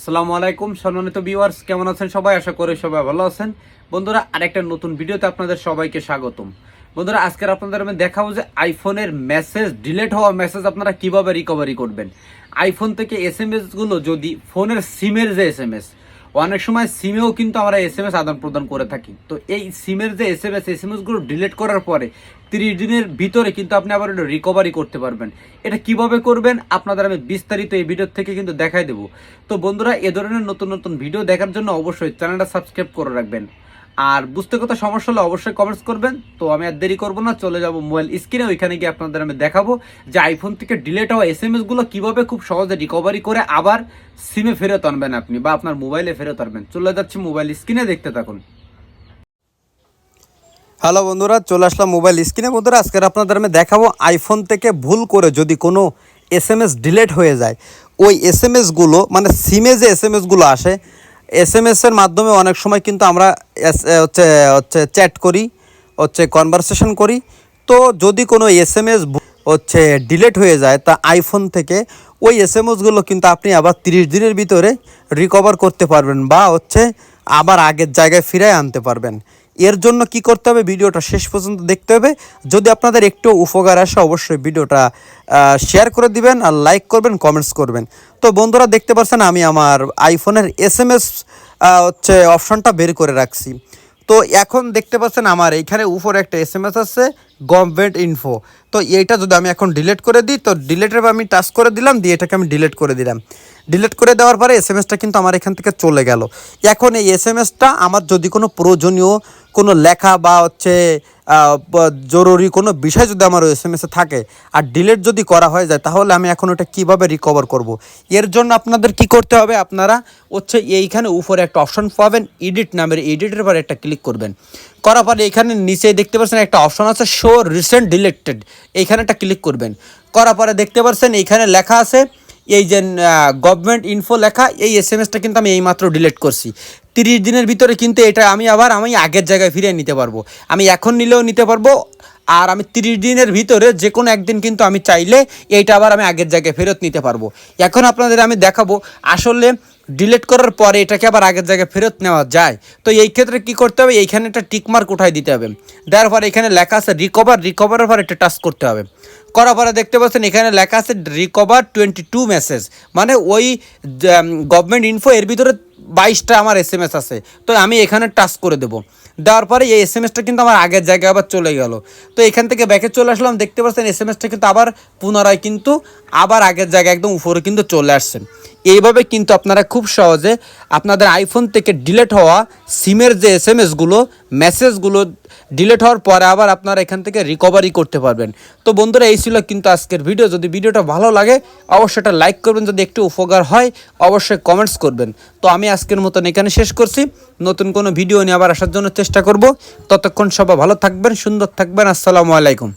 আসসালামু আলাইকুম, সম্মানিত ভিউয়ার্স কেমন আছেন সবাই? আশা করি সবাই ভালো আছেন। বন্ধুরা, আরেকটা নতুন ভিডিওতে আপনাদের সবাইকে স্বাগতম। বন্ধুরা, আজকের আপনাদের আমি দেখাবো যে আইফোনের মেসেজ ডিলেট হওয়া মেসেজ আপনারা কীভাবে রিকভারি করবেন। আইফোন থেকে এসগুলো যদি ফোনের সিমের যে এস এম এস অনেক সময় সিমেও কিন্তু আমরা এস এম এস আদান প্রদান করে থাকি। তো এই সিমের যে S M S S M এসগুলো delete করার পরে তিরিশ দিনের ভিতরে কিন্তু আপনি আবার এটা রিকভারি করতে পারবেন। এটা কীভাবে করবেন? আপনাদের আমি বিস্তারিত এই ভিডিও থেকে কিন্তু দেখাই দেবো। তো বন্ধুরা, এ ধরনের নতুন নতুন ভিডিও দেখার জন্য অবশ্যই চ্যানেলটা সাবস্ক্রাইব করে রাখবেন। আর বুঝতে কথা সমস্যা হলে অবশ্যই কমেন্টস করবেন। তো আমি আর দেরি করব না, চলে যাব মোবাইল স্ক্রিনে ওইখানে গিয়ে আপনাদের আমি দেখাবো যে আইফোন থেকে ডিলেট হওয়া এস এম এসগুলো কীভাবে খুব সহজে রিকভারি করে আবার সিমে ফেরত আনবেন আপনি বা আপনার মোবাইলে ফেরত আনবেন। চলে যাচ্ছি মোবাইল স্ক্রিনে দেখতে থাকুন। হ্যালো বন্ধুরা, চলে আসলাম মোবাইল স্ক্রিনে বন্ধুরা আজকের আপনাদের আমি দেখাবো আইফোন থেকে ভুল করে যদি কোনো এস এম এস ডিলেট হয়ে যায়। ওই এস এম এসগুলো মানে সিমে যে এস এম এসগুলো আসে এস এম এসের মাধ্যমে অনেক সময় কিন্তু আমরা হচ্ছে হচ্ছে চ্যাট করি, হচ্ছে কনভারসেশন করি। তো যদি কোনো এস এম এস হচ্ছে ডিলেট হয়ে যায়, তা আইফোন থেকে ওই এস এম এসগুলো কিন্তু আপনি আবার তিরিশ দিনের ভিতরে রিকভার করতে পারবেন বা হচ্ছে আবার আগের জায়গায় ফিরে আনতে পারবেন। এর জন্য কি করতে হবে? ভিডিওটা শেষ পর্যন্ত দেখতে হবে। যদি আপনাদের একটু উপকার আসে, অবশ্যই ভিডিওটা শেয়ার করে দিবেন আর লাইক করবেন কমেন্টস করবেন। তো বন্ধুরা, দেখতে পাচ্ছেন আমি আমার আইফোনের এস এম এস হচ্ছে অপশনটা বের করে রাখছি। তো এখন দেখতে পাচ্ছেন আমার এইখানে উপরে একটা এস এম এস আছে গভর্নমেন্ট ইনফো তো এইটা যদি আমি এখন ডিলিট করে দিই, তো ডিলেটের আমি টাচ করে দিলাম, দিয়ে এটাকে আমি ডিলিট করে দিলাম। ডিলিট করে দেওয়ার পরে এস এম এসটা কিন্তু আমার এখান থেকে চলে গেল। এখন এই এস এম এসটা আমার যদি কোনো প্রয়োজনীয় কোনো লেখা বা হচ্ছে জরুরি কোনো বিষয় যদি আমার এস এম এসে থাকে আর ডিলিট যদি করা হয়ে যায়, তাহলে আমি এখন ওটা কীভাবে রিকভার করব। এর জন্য আপনাদের কি করতে হবে? আপনারা হচ্ছে এইখানে উপরে একটা অপশন পাবেন এডিট নামের এডিটের পরে একটা ক্লিক করবেন। করার পরে এখানে নিচে দেখতে পাচ্ছেন একটা অপশন আছে শো রিসেন্ট ডিলেক্টেড এইখানে একটা ক্লিক করবেন। করার পরে দেখতে পাচ্ছেন এইখানে লেখা আছে এই যে গভর্নমেন্ট ইনফো লেখা, এই এস এম এসটা কিন্তু আমি এইমাত্র ডিলিট করছি। তিরিশ দিনের ভিতরে কিন্তু এটা আমি আবার, আমি আগের জায়গায় ফিরিয়ে নিতে পারব। আমি এখন নিলেও নিতে পারব, আর আমি তিরিশ দিনের ভিতরে যে কোনো একদিন কিন্তু আমি চাইলে এইটা আবার আমি আগের জায়গায় ফেরত নিতে পারব। এখন আপনাদের আমি দেখাবো, আসলে ডিলিট করার পরে এটাকে আবার আগের জায়গায় ফেরত নেওয়া যায়। তো এই ক্ষেত্রে কি করতে হবে? এইখানে একটা টিকমার্ক উঠাই দিতে হবে। দেওয়ার পরে এখানে লেখা আছে রিকভার রিকভারের পর একটা টাচ করতে হবে। করার পরে দেখতে পাচ্ছেন এখানে লেখা আছে রিকভার টোয়েন্টি টু মেসেজ মানে ওই গভর্নমেন্ট ইনফো এর ভিতরে বাইশটা আমার এস এম এস আছে। তো আমি এখানে টাচ করে দেবো। দেওয়ার পরে এই এস এম এসটা কিন্তু আমার আগের জায়গায় আবার চলে গেল। তো এখান থেকে ব্যাকে চলে আসলাম, দেখতে পাচ্ছেন এস এম এসটা কিন্তু আবার পুনরায় কিন্তু আবার আগের জায়গায় একদম উপরে কিন্তু চলে আসছেন এইভাবে কিন্তু আপনারা খুব সহজে আপনাদের আইফোন থেকে ডিলেট হওয়া সিমের যে এস এম এসগুলো মেসেজগুলো ডিলেট হওয়ার পরে আবার আপনারা এখান থেকে রিকভারি করতে পারবেন। তো বন্ধুরা, এই ছিল কিন্তু আজকের ভিডিও যদি ভিডিওটা ভালো লাগে, অবশ্যই এটা লাইক করবেন। যদি একটু উপকার হয়, অবশ্যই কমেন্টস করবেন। তো আমি আজকের মতন এখানে শেষ করছি। নতুন কোনো ভিডিও নিয়ে আবার আসার জন্য চেষ্টা করব। ততক্ষণ সবাই ভালো থাকবেন, সুন্দর থাকবেন। আসসালামু আলাইকুম।